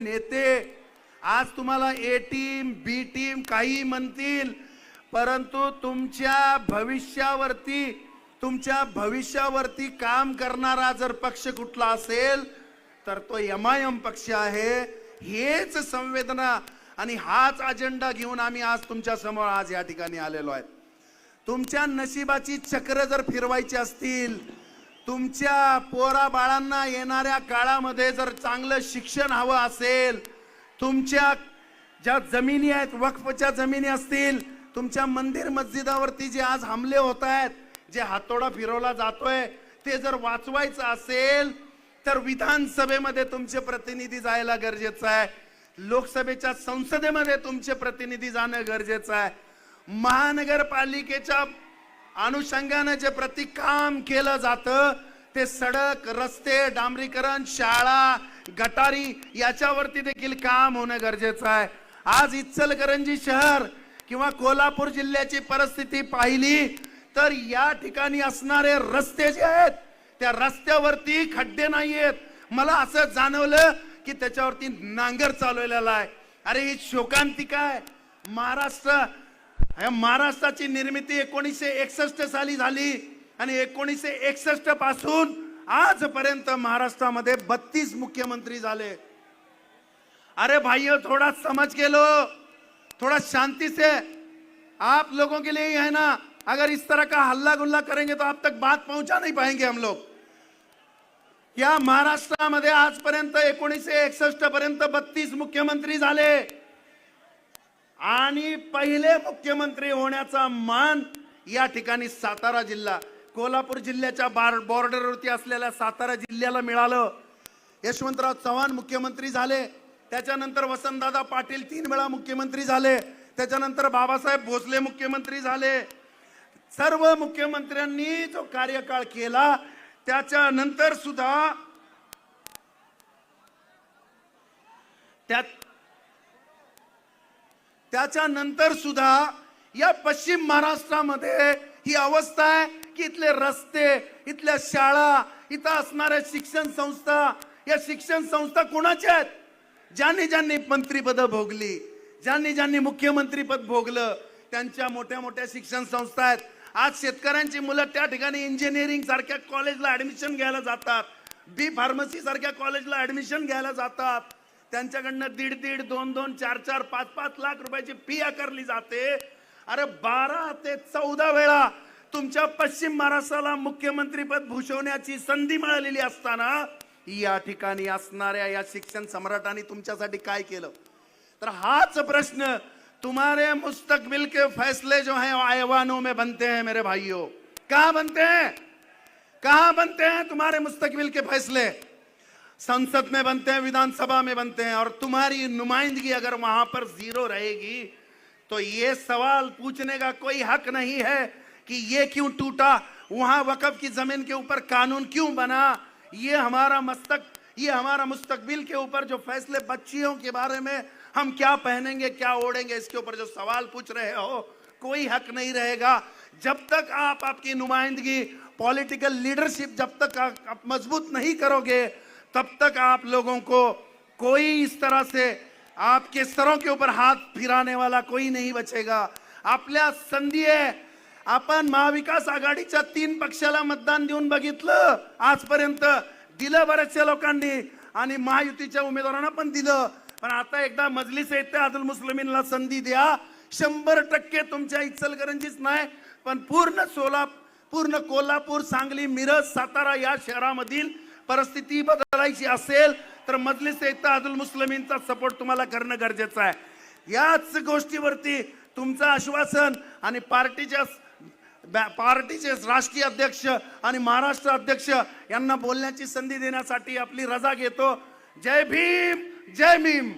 नेते आज तुम्हाला ए टीम बी टीम काही म्हणतील परंतु तुमच्या भविष्यावरती तुमच्या भविष्यावरती काम करणारा जर पक्ष कुठला असेल तर तो एम आय एम पक्ष आहे. हेच संवेदना आणि हाच अजेंडा घेऊन आम्ही आज तुमच्यासमोर आज या ठिकाणी आलेलो आहे. तुमच्या नशिबाची चक्र जर फिरवायची असतील तुमच्या पोरा बाळांना येणाऱ्या काळामध्ये जर चांगलं शिक्षण हवं असेल तुमच्या ज्या जमिनी आहेत वक्फच्या जमिनी असतील तुमच्या मंदिर मस्जिदावरती जे आज हमले होत आहेत जे हातोडा फिरवला जातोय ते जर वाचवायचं असेल तर विधानसभेमध्ये तुमचे प्रतिनिधी जायला गरजेचं आहे. लोकसभेच्या संसदेमध्ये तुमचे प्रतिनिधी जाणं गरजेचं आहे. महानगरपालिकेच्या अनुषंगाने जे प्रति काम केलं जातं ते सडक रस्ते डांबरीकरण शाळा गटारी याच्यावरती देखील काम होणं गरजेचं आहे. आज इचलकरंजी शहर किंवा कोल्हापूर जिल्ह्याची परिस्थिती पाहिली तर या ठिकाणी असणारे रस्ते जे आहेत त्या रस्त्यावरती खड्डे नाहीयेत. मला असं जाणवलं की त्याच्यावरती नांगर चालवलेला आहे. अरे ही शोकांतिका आहे. महाराष्ट्र या महाराष्ट्राची निर्मिती एकोणीसशे एकसष्ट साली झाली आणि एकोणीसशे एकसष्टपासून आजपर्यंत महाराष्ट्रामध्ये बत्तीस मुख्यमंत्री झाले. अरे भाइयों थोड़ा समझ के लो थोड़ा शांति से. आप लोगों के लिए है ना अगर इस तरह का हल्ला गुल्ला करेंगे तो आप तक बात पहुंचा नहीं पाएंगे हम लोग. या महाराष्ट्रामध्ये आजपर्यंत एकोणीसशे एकसष्ट पर्यंत बत्तीस मुख्यमंत्री झाले? आणि पहिले मुख्यमंत्री होण्याचा मान या ठिकाणी सातारा जिल्हा कोल्हापूर जिल्ह्याच्या बार बॉर्डरवरती असलेल्या सातारा जिल्ह्याला मिळालं. यशवंतराव चव्हाण मुख्यमंत्री झाले. त्याच्यानंतर वसंतदादा पाटील तीन वेळा मुख्यमंत्री झाले. त्याच्यानंतर बाबासाहेब भोसले मुख्यमंत्री झाले. सर्व मुख्यमंत्र्यांनी जो कार्यकाळ केला त्याच्यानंतर सुद्धा त्यात त्याच्यानंतर सुद्धा या पश्चिम महाराष्ट्रामध्ये ही अवस्था आहे की इथले रस्ते इथल्या शाळा इथं असणाऱ्या शिक्षण संस्था या शिक्षण संस्था कोणाच्या आहेत? ज्यांनी ज्यांनी मंत्रीपद भोगली ज्यांनी ज्यांनी मुख्यमंत्रीपद भोगलं त्यांच्या मोठ्या मोठ्या शिक्षण संस्था आहेत. आज शेतकऱ्यांची मुलं त्या ठिकाणी इंजिनिअरिंग सारख्या कॉलेजला ऍडमिशन घ्यायला जातात. बी फार्मसी सारख्या कॉलेजला ऍडमिशन घ्यायला जातात. त्यांच्याकडनं दीड दीड दोन दोन चार चार पाच पाच लाख रुपयाची फी आकारली जाते. अरे बारा ते चौदा वेळा तुमच्या पश्चिम महाराष्ट्राला मुख्यमंत्रीपद भूषवण्याची संधी मिळालेली असताना या ठिकाणी असणाऱ्या या शिक्षण सम्राटांनी तुमच्यासाठी काय केलं? तर हाच प्रश्न तुम्हारे मुस्तकबिल के फैसले जो हैं आयवानों में बनते हैं मेरे भाइयों। कहा बनते हैं? कहा बनते हैं तुम्हारे मुस्तकबिल के फैसले? संसद में बनते हैं, विधानसभा में बनते हैं और तुम्हारी नुमाइंदगी अगर वहाँ पर ज़ीरो रहेगी तो ये सवाल पूछने का कोई हक नहीं है कि ये क्यों टूटा, वहाँ वकफ की ज़मीन के ऊपर कानून क्यों बना, ये हमारा मस्तक, ये हमारा मुस्तकबिल के ऊपर जो फैसले बच्चियों के बारे में हम क्या पहनेंगे, क्या ओढ़ेंगे, इसके ऊपर जो सवाल पूछ रहे हो, कोई हक नहीं रहेगा। जब तक आप आपकी नुमाइंदगी, पॉलिटिकल लीडरशिप जब तक आप मज़बूत नहीं करोगे तब तक आप लोगों को कोई इस तरह से आपके सरों के ऊपर हाथ फिराने वाला कोई नहीं बचेगा। आपल्या संधी आहे आपण महाविकास आघाडीच्या तीन पक्षाला मतदान देऊन बघितलं आजपर्यंत. दिलं बऱ्याचशा लोकांनी आणि महायुतीच्या उमेदवारांना पण दिलं. पण आता एकदा मजलिस येते अदुल मुस्लिमींना संधी द्या. शंभर टक्के तुमच्या इचलकरंजीच नाही पण पूर्ण सोला पूर्ण कोल्हापूर सांगली मिरज सातारा या शहरामधील परिस्थिती बदलायची असेल तर मजलिस एकता अदुल मुस्लिमींचा सपोर्ट तुम्हाला करणं गरजेचं आहे. याच गोष्टीवरती तुमचं आश्वासन आणि पार्टीच्या बॅ- पार्टीचे राष्ट्रीय अध्यक्ष आणि महाराष्ट्र अध्यक्ष यांना बोलण्याची संधी देण्यासाठी आपली रजा घेतो. जय भीम जय भीम.